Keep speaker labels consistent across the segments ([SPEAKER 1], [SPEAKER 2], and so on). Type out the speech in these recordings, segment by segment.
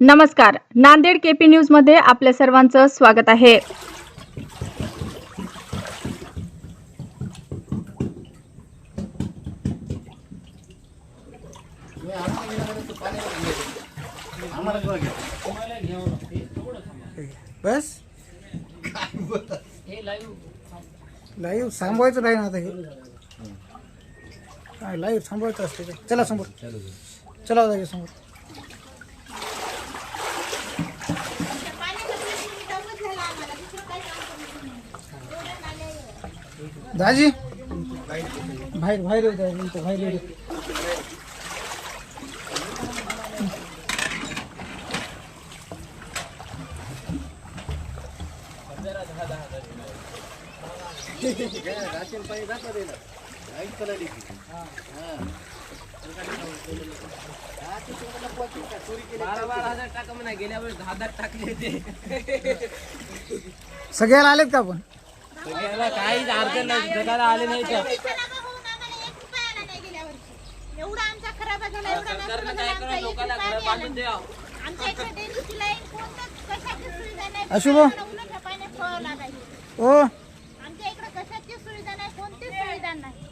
[SPEAKER 1] नमस्कार. नांदेड केपी न्यूजमध्ये आपल्या सर्वांचं स्वागत आहे.
[SPEAKER 2] बस. लाईव्ह थांबवायचं नाही ना आता हे. लाईव्ह थांबवायचं असते चला समोर. चला जागे समोर. दाजी? बाहेर बाहेर इथं बाहेर येऊ द्या.
[SPEAKER 3] बारा बारा हजार टाका म्हणा गेल्या वेळेस दहा हजार टाकले ते
[SPEAKER 2] सगळ्याला आलेत का आपण?
[SPEAKER 3] सगळ्याला काहीच नाही. जगाला आले नाही तर
[SPEAKER 4] एवढा आमचा खराब झाला एवढा
[SPEAKER 3] सरकारनं
[SPEAKER 4] नाश
[SPEAKER 3] काय
[SPEAKER 4] झाला,
[SPEAKER 3] करा
[SPEAKER 4] आमचा
[SPEAKER 3] लोकांना
[SPEAKER 4] एक रुपया
[SPEAKER 3] घर
[SPEAKER 4] बी आला.
[SPEAKER 3] बांधून
[SPEAKER 4] नाही.
[SPEAKER 3] द्या.
[SPEAKER 4] आमच्या इकडे डेअरीची लाईन कोणत्याच कशाची सुविधा नाही?
[SPEAKER 2] अशुभ.
[SPEAKER 4] उन्हाच्या पाण्यात पळावं लागायचं.
[SPEAKER 2] ओ?
[SPEAKER 4] आमच्या इकडे कशाची सुविधा नाही कोणतीच सुविधा नाही.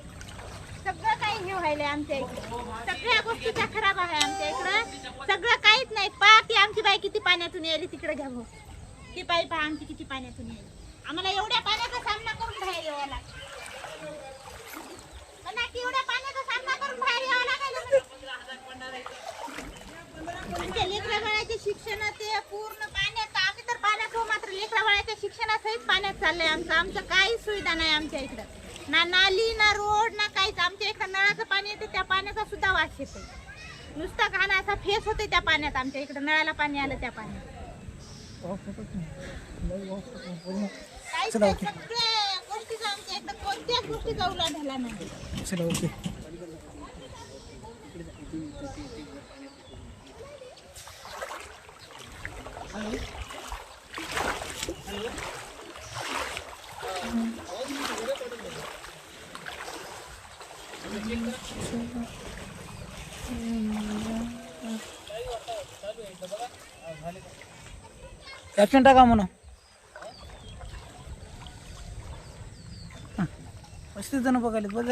[SPEAKER 4] सगळं काही हे व्हायलंय आमच्या इकडे. सगळ्या गोष्टीचा खराब आहे आमच्या इकडं. सगळं काहीच नाही. पहा ती आमची बाई किती पाण्यातून यायली तिकडे घ्या भाऊ ती बाई पहा आमची किती पाण्यातून यायली. आम्हाला एवढ्या पाण्याचा सामना करून बाहेर यावं लागतं. पण नाही, एवढ्या पाण्याचा सामना करून बाहेर यावं लागेल आमच्या लेकरा बाळाचे शिक्षण ते पूर्ण पाण्यात आम्ही तर पाण्यात हो मात्र लेकरा बाळाच्या शिक्षणासहित पाण्यात चाललंय आमचं. आमचं काहीच सुविधा नाही आमच्या इकडं. ना नाली ना रोड ना काहीच. आमच्या इकडं नळाचं पाणी येते त्या पाण्याचा सुद्धा वास येतो नुसता घाणा असा फेस होते त्या पाण्यात. आमच्या इकडं नळाला पाणी आलं त्या पाण्यात.
[SPEAKER 2] चला,
[SPEAKER 4] नाही,
[SPEAKER 2] ओके.
[SPEAKER 4] सगळ्या गोष्टीचा आमच्या इकडं कोणत्याच गोष्टीचा उलाढ झाला नाही
[SPEAKER 2] चला ओके कॅप्शन टाका म्हणा पस्तीस जण बघायला बघ